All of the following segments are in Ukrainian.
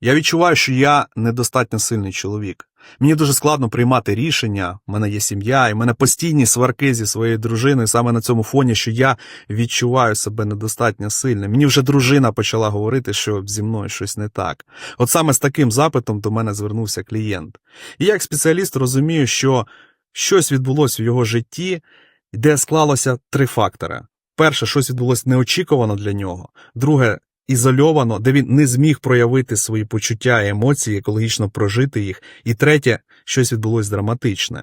Я відчуваю, що я недостатньо сильний чоловік. Мені дуже складно приймати рішення. У мене є сім'я, і в мене постійні сварки зі своєю дружиною саме на цьому фоні, що я відчуваю себе недостатньо сильним. Мені вже дружина почала говорити, що зі мною щось не так. От саме з таким запитом до мене звернувся клієнт. І як спеціаліст, розумію, що щось відбулося в його житті, де склалося три фактори. Перше, щось відбулося неочікувано для нього. Друге, ізольовано, де він не зміг проявити свої почуття і емоції, екологічно прожити їх. І третє, щось відбулося драматичне.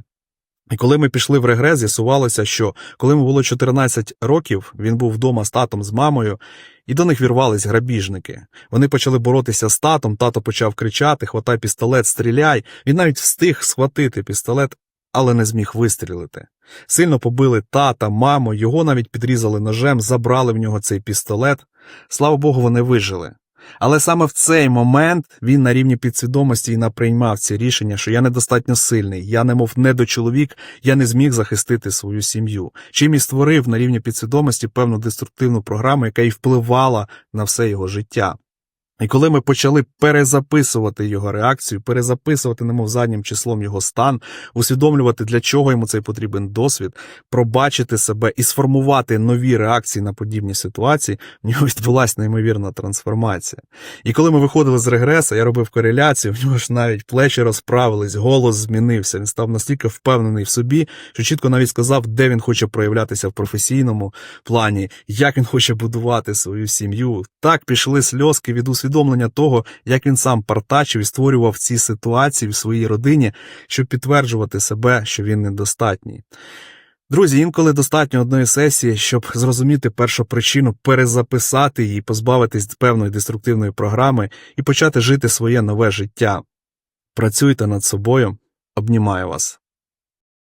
І коли ми пішли в регрес, з'ясувалося, що коли йому було 14 років, він був вдома з татом, з мамою, і до них вірвались грабіжники. Вони почали боротися з татом, тато почав кричати: хватай пістолет, стріляй. Він навіть встиг схватити пістолет, але не зміг вистрілити. Сильно побили тата, маму, його навіть підрізали ножем, забрали в нього цей пістолет. Слава Богу, вони вижили. Але саме в цей момент він на рівні підсвідомості і наприймав ці рішення, що я недостатньо сильний, я немов недочоловік, я не зміг захистити свою сім'ю. Чим і створив на рівні підсвідомості певну деструктивну програму, яка і впливала на все його життя. І коли ми почали перезаписувати його реакцію, перезаписувати, немов заднім числом його стан, усвідомлювати, для чого йому цей потрібен досвід, пробачити себе і сформувати нові реакції на подібні ситуації, в нього відбулася неймовірна трансформація. І коли ми виходили з регреса, я робив кореляцію, в нього ж навіть плечі розправились, голос змінився. Він став настільки впевнений в собі, що чітко навіть сказав, де він хоче проявлятися в професійному плані, як він хоче будувати свою сім'ю. Так пішли сльозки від усвідомлення того, як він сам партачив і створював ці ситуації в своїй родині, щоб підтверджувати себе, що він недостатній. Друзі, інколи достатньо одної сесії, щоб зрозуміти першу причину, перезаписати її, позбавитись певної деструктивної програми і почати жити своє нове життя. Працюйте над собою. Обнімаю вас.